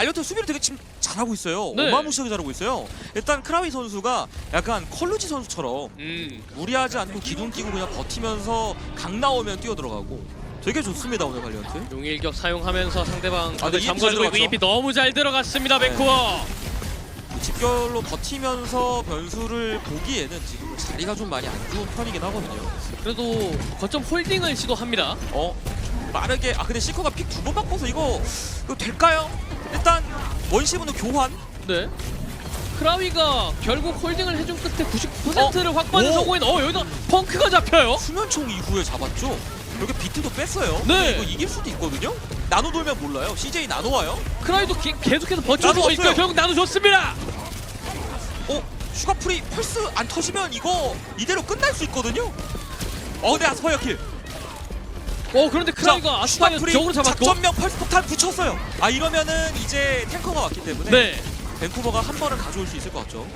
발리오트 수비를 되게 지금 잘하고 있어요. 네. 어마무시하게 잘하고 있어요. 일단 크라위 선수가 약간 컬루지 선수처럼 음. 무리하지 않고 기둥 끼고 그냥 버티면서 강 나오면 뛰어 들어가고 되게 좋습니다 오늘 발리오트. 용일격 사용하면서 상대방 아, 네, 다들 EMP 잘 잠궈주고 있고 들어갔죠. EMP 너무 잘 들어갔습니다 네. 벤쿠버 집결로 버티면서 변수를 보기에는 지금 자리가 좀 많이 안 좋은 편이긴 하거든요. 그래도 거점 홀딩을 시도합니다 어 빠르게 아 근데 시커가 픽 두 번 바꿔서 이거 이거 될까요? 일단 원시분도 교환. 네 크라위가 결국 홀딩을 해준 끝에 99%를 확보하는 오. 성공인 어 여기다 펑크가 잡혀요 수면총 이후에 잡았죠. 여기 비트도 뺐어요. 네. 이거 이길 수도 있거든요. 나노 돌면 몰라요. CJ 나노 와요. 크라위도 기- 계속해서 버텨주고 있고요 없어요. 결국 나눠줬습니다 어 슈가 프리 펄스 안 터지면 이거 이대로 끝날 수 있거든요. 어 근데 아스파이어 킬. 어 그런데 크라위가 아스파이어 적으로 잡았고 작전명 펄스 폭탄 붙였어요. 아 이러면은 이제 탱커가 왔기 때문에 네 밴쿠버가 한 번은 가져올 수 있을 것 같죠.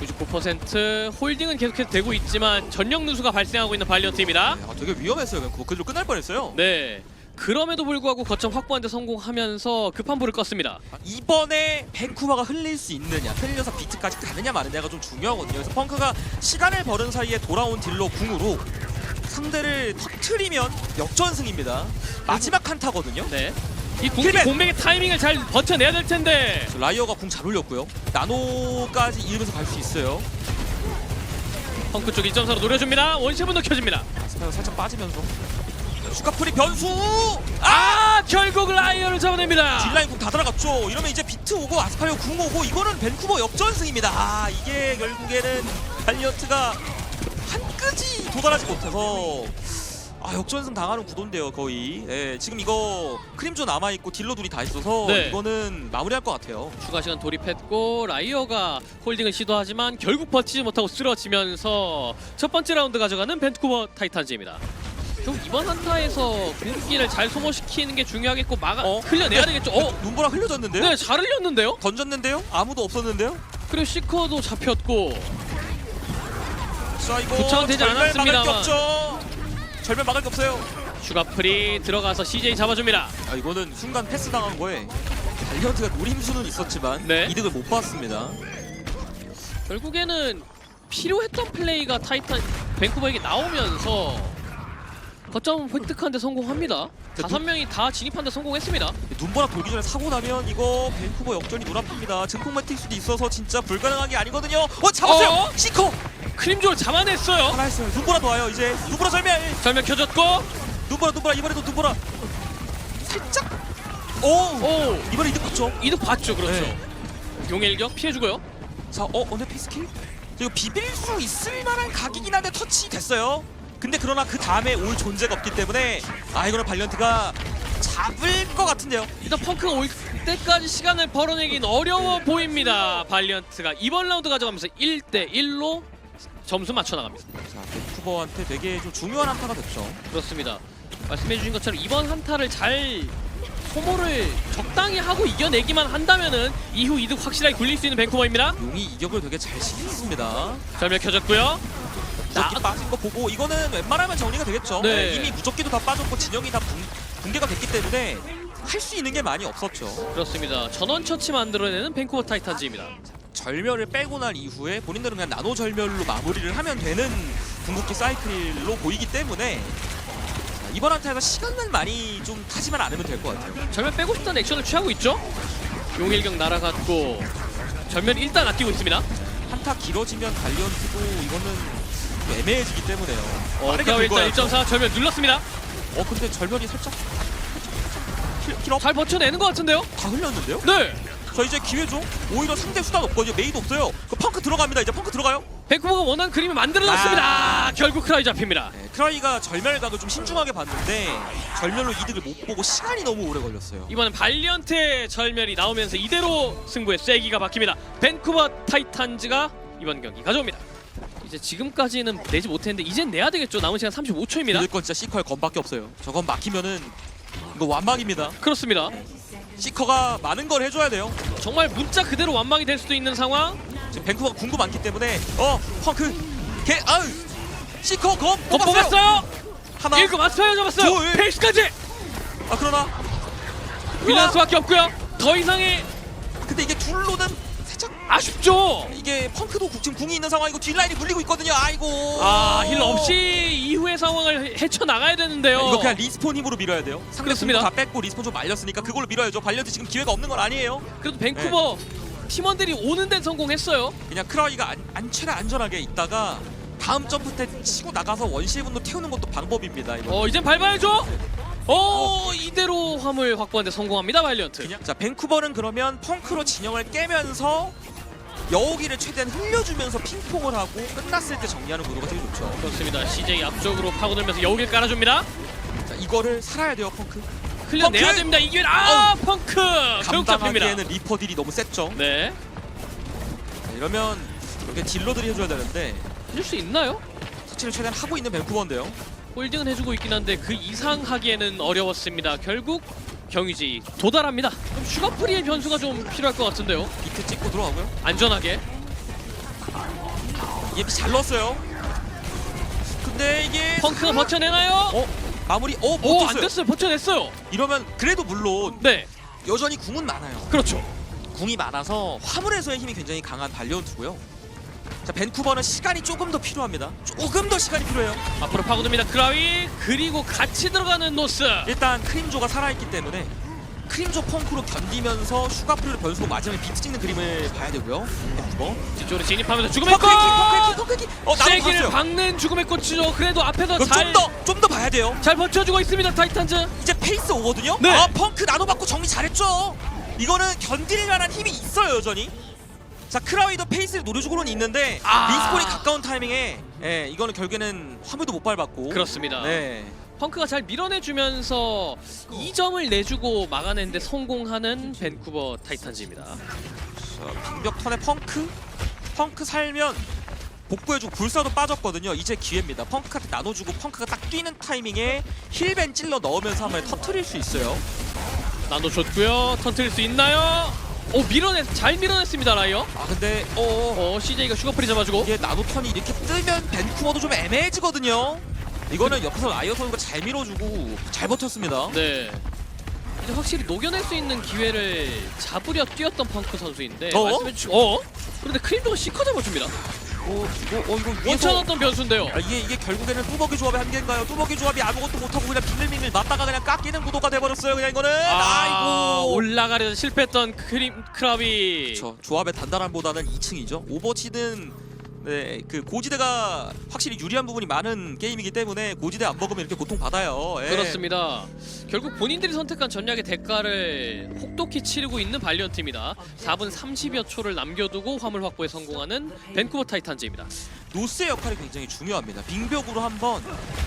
99% 홀딩은 계속해서 되고 있지만 전력 누수가 발생하고 있는 발리언트입니다 네, 아, 되게 위험했어요. 밴쿠버 그로 끝날 뻔했어요. 네 그럼에도 불구하고 거점 확보하는데 성공하면서 급한 불을 껐습니다 이번에 밴쿠버가 흘릴 수 있느냐, 흘려서 비트까지 가느냐 마느냐가 좀 중요하거든요. 그래서 펑크가 시간을 벌은 사이에 돌아온 딜로 궁으로 상대를 터트리면 역전승입니다. 마지막 칸타거든요. 네. 이 킬맨! 공백의 타이밍을 잘 버텨내야 될 텐데 저 라이어가 궁 잘 올렸고요. 나노까지 이으면서 갈 수 있어요. 펑크 쪽 2.4로 노려줍니다 원시분 넣혀집니다 스파이어 살짝 빠지면서 슈카프리 변수! 아! 아 결국 라이어를 잡아냅니다 딜라인 궁 다 들어갔죠. 이러면 이제 비트 오고 아스파이어 궁 오고 이거는 밴쿠버 역전승입니다. 아 이게 결국에는 발리언트가 한 끗이 도달하지 못해서 아 역전승 당하는 구도인데요 거의. 예, 지금 이거 크림조 남아 있고 딜러 둘이 다 있어서 네. 이거는 마무리할 것 같아요. 추가 시간 돌입했고 라이어가 홀딩을 시도하지만 결국 버티지 못하고 쓰러지면서 첫 번째 라운드 가져가는 벤쿠버 타이탄즈입니다 결국 이번 한타에서 공기를 잘 소모시키는 게 중요하겠고 막아 어? 흘려내야 되겠죠 어? 눈보라 흘려졌는데요? 네잘 흘렸는데요? 던졌는데요? 아무도 없었는데요? 그리고 시커도 잡혔고 자 이거 구차는 되지 절멸 막을 게 않았습니다만. 없죠. 절멸 막을 게 없어요. 슈가 프리 들어가서 CJ 잡아줍니다 아 이거는 순간 패스 당한 거에 발리언트가 노림수는 있었지만 네. 이득을 못 봤습니다. 결국에는 필요했던 플레이가 타이탄 밴쿠버에게 나오면서 거점 획득하는데 성공합니다. 네, 다섯 명이 다 진입하는데 성공했습니다. 눈보라 돌기 전에 사고 나면 이거 밴쿠버 역전이 눈앞입니다. 증폭 매틱스도 있어서 진짜 불가능한 게 아니거든요. 어 잡았어요. 어? 시커 크림조를 잡아냈어요. 하나 했어요. 눈보라 도 와요 이제. 눈보라 절멸. 절면 켜졌고 눈보라 눈보라 이번에도 눈보라. 살짝. 오. 오 이번에 이득 봤죠. 이득 봤죠, 그렇죠. 네. 용일격 피해주고요. 자, 어 오늘 피스킬? 이거 비빌 수 있을 만한 각이긴 한데 터치 됐어요. 근데 그러나 그 다음에 올 존재가 없기 때문에 아 이거는 발리언트가 잡을 것 같은데요. 일단 펑크가 올 때까지 시간을 벌어내긴 어려워 보입니다. 발리언트가 이번 라운드 가져가면서 1대 1로 점수 맞춰 나갑니다. 자, 밴쿠버한테 되게 좀 중요한 한타가 됐죠. 그렇습니다. 말씀해주신 것처럼 이번 한타를 잘 소모를 적당히 하고 이겨내기만 한다면은 이후 이득 확실하게 굴릴 수 있는 밴쿠버입니다. 용이 이격을 되게 잘 시켰습니다. 절멸 켜졌고요. 무적기 빠진 거 보고 이거는 웬만하면 정리가 되겠죠. 네. 네, 이미 무적기도 다 빠졌고 진영이 다 붕, 붕괴가 됐기 때문에 할 수 있는 게 많이 없었죠. 그렇습니다. 전원 처치 만들어내는 밴쿠버 타이탄즈입니다. 절멸을 빼고 난 이후에 본인들은 그냥 나노 절멸로 마무리를 하면 되는 궁극기 사이클로 보이기 때문에 자, 이번 한타에서 시간만 많이 좀 타지만 않으면 될 것 같아요. 절멸 빼고 싶다는 액션을 취하고 있죠. 용일경 날아갔고 절멸 일단 아끼고 있습니다. 한타 길어지면 발리언트도 이거는 좀 애매해지기 때문에요. 어, 빠르게 일단 긁어야죠. 1.4 절멸 눌렀습니다. 어 근데 절멸이 살짝 킬, 킬업 잘 버텨내는 것 같은데요? 다 흘렸는데요? 네. 자 이제 기회죠. 오히려 상대 수단 없거든요. 메이도 없어요. 그 펑크 들어갑니다. 이제 펑크 들어가요. 밴쿠버가 원하는 그림을 만들어놨습니다. 아. 결국 크라이 잡힙니다. 네, 크라이가 절멸각을 좀 신중하게 봤는데 절멸로 이득을 못 보고 시간이 너무 오래 걸렸어요. 이번엔 발리언트의 절멸이 나오면서 이대로 승부의 쐐기가 박힙니다. 밴쿠버 타이탄즈가 이번 경기 가져옵니다. 이제 지금까지는 내지 못했는데 이젠 내야 되겠죠. 남은 시간 35초입니다. 이럴 건 진짜 시커의 건밖에 없어요. 저건 막히면은 이거 완막입니다. 그렇습니다. 시커가 많은 걸 해줘야 돼요. 정말 문자 그대로 완막이 될 수도 있는 상황. 지금 밴쿠버가 궁도 많기 때문에 어 펑크 개 아유 시커 검더 뽑았어요. 뽑았어요. 하나 일곱 맞춰야 잡았어요. 둘. 페이스까지 아 그러나 윌리안 수밖에 없고요. 더 이상의 근데 이게 둘로는 아쉽죠. 이게 펑크도 지금 궁이 있는 상황이고 뒷라인이 굴리고 있거든요. 아이고. 아, 힐 없이 이후의 상황을 헤쳐 나가야 되는데요. 이거 그냥 리스폰 힘으로 밀어야 돼요. 상대 그렇습니다. 궁도 다 뺐고 리스폰 좀 말렸으니까 그걸로 밀어야죠. 발려도 지금 기회가 없는 건 아니에요. 그래도 밴쿠버 팀원들이 오는 데 성공했어요. 그냥 크라이가 안, 안 최대 안전하게 있다가 다음 점프 때 치고 나가서 원시의 분도 태우는 것도 방법입니다. 이거. 어, 이젠 밟아야죠. 어, 이대로 화물 확보하는데 성공합니다. 그냥 자 밴쿠버는 그러면 펑크로 진영을 깨면서 여우기를 최대한 흘려주면서 핑퐁을 하고 끝났을 때 정리하는 구도가 되게 좋죠. 그렇습니다. CJ 앞쪽으로 파고들면서 여우길 깔아줍니다. 자 이거를 살아야 돼요 펑크. 흘려내야 펑크! 됩니다. 이 기회 아, 펑크 결국 잡힙니다. 감당하기에는 리퍼 딜이 너무 셌죠. 네, 자, 이러면 이렇게 딜러들이 해줘야 되는데 해줄 수 있나요? 터치를 최대한 하고 있는 밴쿠버인데요. 홀딩은 해주고 있긴 한데 그 이상 하기에는 어려웠습니다. 결국 경유지 도달합니다. 그럼 슈가프리의 변수가 좀 필요할 것 같은데요. 비트 찍고 들어가고요. 안전하게. EMP 잘 넣었어요. 근데 이게 펑크가 버텨내나요? 어 마무리 어 못 오, 안 됐어요. 됐어요. 버텨냈어요. 이러면 그래도 물론 네, 여전히 궁은 많아요. 그렇죠. 궁이 많아서 화물에서의 힘이 굉장히 강한 발리온트고요. 자 밴쿠버는 시간이 조금 더 필요합니다. 조금 더 시간이 필요해요. 앞으로 파고듭니다. 크라위 그리고 같이 들어가는 노스. 일단 크림조가 살아있기 때문에 크림조 펑크로 견디면서 슈가프리로 변수고 마지막에 비트 찍는 그림을 봐야 되고요. 밴쿠버. 뒤쪽으로 진입하면서 죽음의 꽃. 펑크의 키, 펑크의 키, 펑크의 키. 어 세기를 봤어요. 박는 죽음의 꽃이죠. 그래도 앞에서 잘 좀더 좀 더 봐야 돼요. 잘 버텨주고 있습니다. 타이탄즈. 이제 페이스 오거든요. 네. 아 펑크 나눠 받고 정리 잘했죠. 이거는 견딜 만한 힘이 있어요 여전히. 자 크라위도 페이스를 노려주고는 있는데 아. 리스폰이 가까운 타이밍에 예 이거는 결국에는 화물도 못 밟았고. 그렇습니다. 네. 펑크가 잘 밀어내주면서 2점을 내주고 막아내는데 성공하는 밴쿠버 타이탄즈입니다. 자, 빙벽 턴에 펑크. 펑크 살면 복구해주고 불사도 빠졌거든요. 이제 기회입니다. 펑크한테 나눠주고 펑크가 딱 뛰는 타이밍에 힐벤 찔러 넣으면서 한번 터트릴 수 있어요. 나눠줬고요. 터트릴 수 있나요? 오 밀어내 잘 밀어냈습니다 라이어. 아 근데 어 어 CJ가 슈거프리 잡아주고. 이게 나노턴이 이렇게 뜨면 밴쿠버도 좀 애매해지거든요. 이거는 옆에서 라이어 선수가 잘 밀어주고 잘 버텼습니다. 네. 이제 확실히 녹여낼 수 있는 기회를 잡으려 뛰었던 펑크 선수인데 어? 말씀해 주. 어? 그런데 크림도가 시커 잡아줍니다. 어, 이거, 어, 이거 위에서 원천었던 변수인데요. 아, 이게 이게 결국에는 뚜벅이 조합의 한계인가요? 뚜벅이 조합이 아무것도 못하고 그냥 빙글빙글 맞다가 그냥 깎이는 구도가 돼버렸어요. 그냥 이거는 아, 아이고. 올라가려다 실패했던 크림 크라비. 그렇죠. 조합의 단단함보다는 2층이죠. 오버워치는 네, 그 고지대가 확실히 유리한 부분이 많은 게임이기 때문에 고지대 안 먹으면 이렇게 고통 받아요. 예. 그렇습니다. 결국 본인들이 선택한 전략의 대가를 혹독히 치르고 있는 발리언트입니다. 4분 30여 초를 남겨두고 화물 확보에 성공하는 밴쿠버 타이탄즈입니다. 노스의 역할이 굉장히 중요합니다. 빙벽으로 한번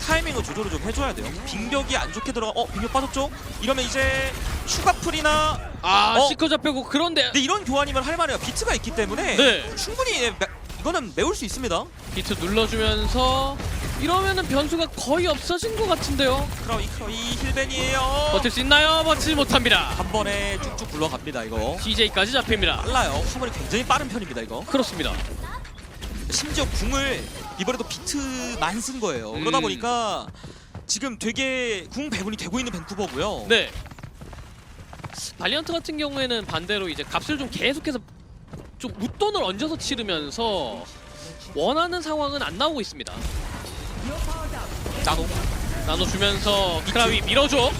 타이밍을 조절을 좀 해줘야 돼요. 빙벽이 안 좋게 들어가, 어 빙벽 빠졌죠? 이러면 이제 추가 풀이나 아, 어? 시커 잡혀고 그런데 근데 이런 교환이면 할 만해요. 비트가 있기 때문에 네. 충분히 매, 이거는 메울 수 있습니다. 비트 눌러주면서 이러면은 변수가 거의 없어진 것 같은데요. 크라이 크라이 힐벤이에요. 버틸 수 있나요? 버티지 못합니다. 한 번에 쭉쭉 굴러갑니다. 이거 CJ까지 잡힙니다. 빨라요. 화물이 굉장히 빠른 편입니다. 이거 그렇습니다. 심지어 궁을 이번에도 비트만 쓴 거예요. 그러다 음. 보니까 지금 되게 궁 배분이 되고 있는 밴쿠버고요. 네. 발리언트 같은 경우에는 반대로 이제 값을 좀 계속해서 좀 웃돈을 얹어서 치르면서 원하는 상황은 안 나오고 있습니다. 나노. 나눠주면서 크라위 밀어줘.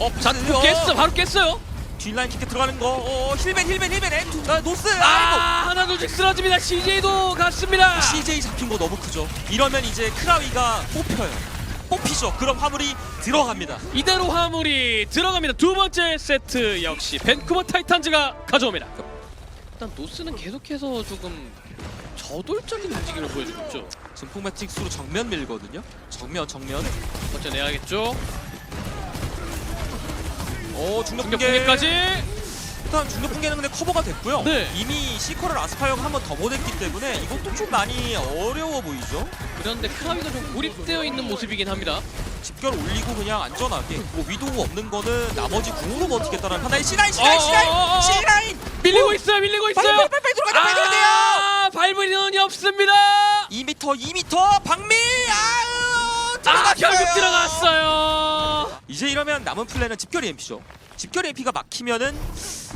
어, 자, 어, 깼어, 바로 깼어요. 뒷라인 킥에 들어가는 거. 어, 힐벤 힐벤 힐벤 엠투. 나 노스. 아, 하나 둘씩 쓰러집니다. CJ도 갔습니다. CJ 잡힌 거 너무 크죠. 이러면 이제 크라위가 뽑혀요. 뽑히죠. 그럼 화물이 들어갑니다. 이대로 화물이 들어갑니다. 두 번째 세트 역시 밴쿠버 타이탄즈가 가져옵니다. 일단 노스는 계속해서 조금 저돌적인 움직임을 보여주고 있죠. 증폭 매틱스로 정면 밀거든요. 정면 정면. 먼저 내야겠죠. 어 중력. 공개까지. 일단 중력 붕괴는 근데 커버가 됐고요. 네. 이미 시커를 아스파이어가 한 번 더 보냈기 때문에 이것도 좀 많이 어려워 보이죠. 그런데 크라비가 좀 고립되어 있는 모습이긴 합니다. 집결 올리고 그냥 안전하게 뭐 위도우 없는 거는 나머지 궁으로 버티겠다는 판단이 C9 어, C9 어, C9 어, 어. C9 밀리고 있어요, 밀리고 있어요. 빨리 빨리 빨리 들어가야 돼 빨리 들어가야 돼요. 아, 밟을 인원이 없습니다. 2m 2m 박미 아우 아. 결국 들어갔어요. 이제 이러면 남은 플랜은 집결 EMP죠. 집결 EMP가 막히면은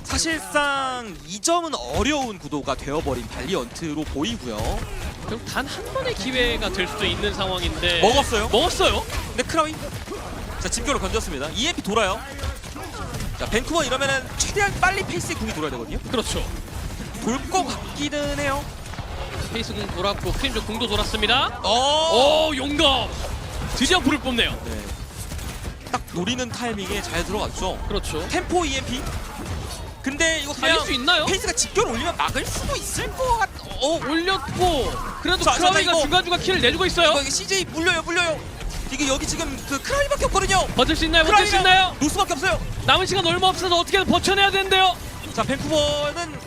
사실상 2점은 어려운 구도가 되어버린 발리언트로 보이고요. 그럼 단 한 번의 기회가 될 수도 있는 상황인데 먹었어요. 먹었어요. 근데 크라위 자 집결을 건졌습니다. EMP 돌아요. 자 벤쿠버 이러면은 최대한 빨리 페이스의 궁이 돌아야 되거든요. 그렇죠. 돌 것 같기는 해요. 페이스 공 돌았고 크림조 공도 돌았습니다. 어. 오 용감. 드디어 불을 뽑네요. 네. 딱 노리는 타이밍에 잘 들어갔죠. 그렇죠. 템포 EMP. 근데 이거 그냥 수 있나요? 페이스가 집결 올리면 막을 수도 있을 것 같. 어. 올렸고 그래도 자, 이거- 중간중간 킬을 내주고 있어요. 이게 CJ 물려요 물려요. 이게 여기 지금 그 크라이밖에 없거든요. 버틸 수 있나요? 버틸 수 있나요? 노스밖에 없어요. 남은 시간 얼마 없어서 어떻게든 버텨내야 되는데요. 자 밴쿠버는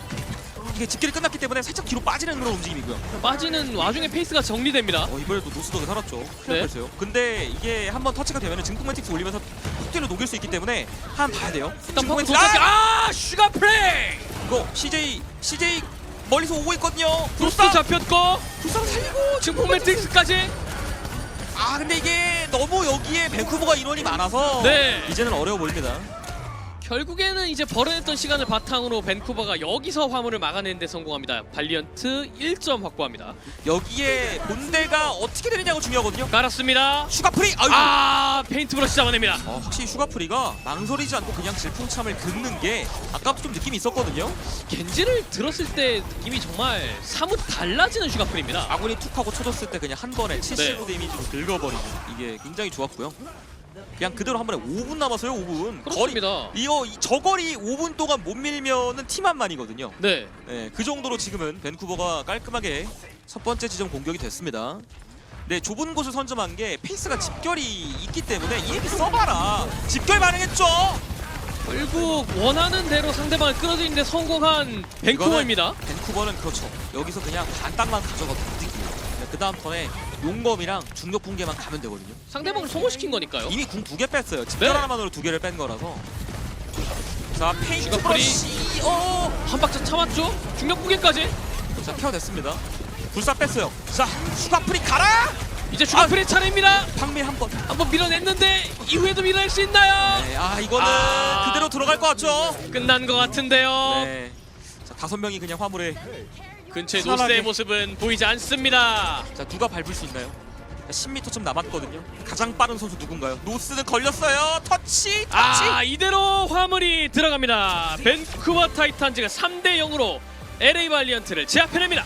이게 집결이 끝났기 때문에 살짝 뒤로 빠지는 그런 움직임이고요. 빠지는 와중에 페이스가 정리됩니다. 어 이번에도 노스덕에 살았죠. 네. 크라이였어요. 근데 이게 한번 터치가 되면은 증폭맨틱스 올리면서 폭대로 녹일 수 있기 때문에 한 번 봐야 돼요. 일단 펑크 증폭맨틱스- 도착. 아! 아 슈가 플레이. 이거 CJ CJ 멀리서 오고 있거든요. 브루스 불사 잡혔고 불사 살리고 증폭 매트릭스까지. 아 근데 이게 너무 여기에 밴쿠버가 인원이 많아서 네. 이제는 어려워 보입니다. 결국에는 이제 벌어냈던 시간을 바탕으로 밴쿠버가 여기서 화물을 막아내는 데 성공합니다. 발리언트 1점 확보합니다. 여기에 본대가 어떻게 되느냐가 중요하거든요. 깔았습니다. 슈가프리 아이고. 아 페인트 브러쉬 잡아냅니다. 어, 확실히 슈가프리가 망설이지 않고 그냥 질풍참을 긋는 게 아까부터 좀 느낌이 있었거든요. 겐지를 들었을 때 느낌이 정말 사뭇 달라지는 슈가플입니다. 아군이 툭 하고 쳐줬을 때 그냥 한 번에 75 네. 데미지로 긁어버리는 이게 굉장히 좋았고요. 그냥 그대로 한 번에 5분 남았어요. 5분. 그렇습니다. 이거 이 저 거리 5분 동안 못 밀면은 팀 한만이거든요. 네. 네, 그 정도로 지금은 밴쿠버가 깔끔하게 첫 번째 지점 공격이 됐습니다. 네, 좁은 곳을 선점한 게 페이스가 집결이 있기 때문에 EMP 써봐라. 집결 반응했죠. 결국 원하는 대로 상대방을 끌어들이는데 성공한 밴쿠버입니다. 이거는 밴쿠버는 그렇죠. 여기서 그냥 반땅만 가져가도 득이에요. 그 다음 턴에 용검이랑 중력 붕괴만 가면 되거든요. 상대방을 소모시킨 거니까요. 이미 궁 두 개 뺐어요. 집결 네. 하나만으로 두 개를 뺀 거라서. 자, 페인트. 브러쉬. 어. 한 박자 참았죠? 중력 무게까지. 자, 케어됐습니다. 불사 뺐어요. 자, 슈가프리 가라. 이제 슈가플의 차례입니다. 방미 한 번. 한번 밀어냈는데 이후에도 밀어낼 수 있나요? 네, 아 이거는 아. 그대로 들어갈 것 같죠? 끝난 것 같은데요. 네. 자 다섯 명이 그냥 화물에 근처에 편하게. 노스의 모습은 보이지 않습니다. 자 누가 밟을 수 있나요? 10m 좀 남았거든요. 가장 빠른 선수 누군가요? 노스는 걸렸어요. 터치, 터치. 아 이대로 화물이 들어갑니다. 밴쿠버 타이탄즈가 3대 0으로 LA 발리언트를 제압해냅니다.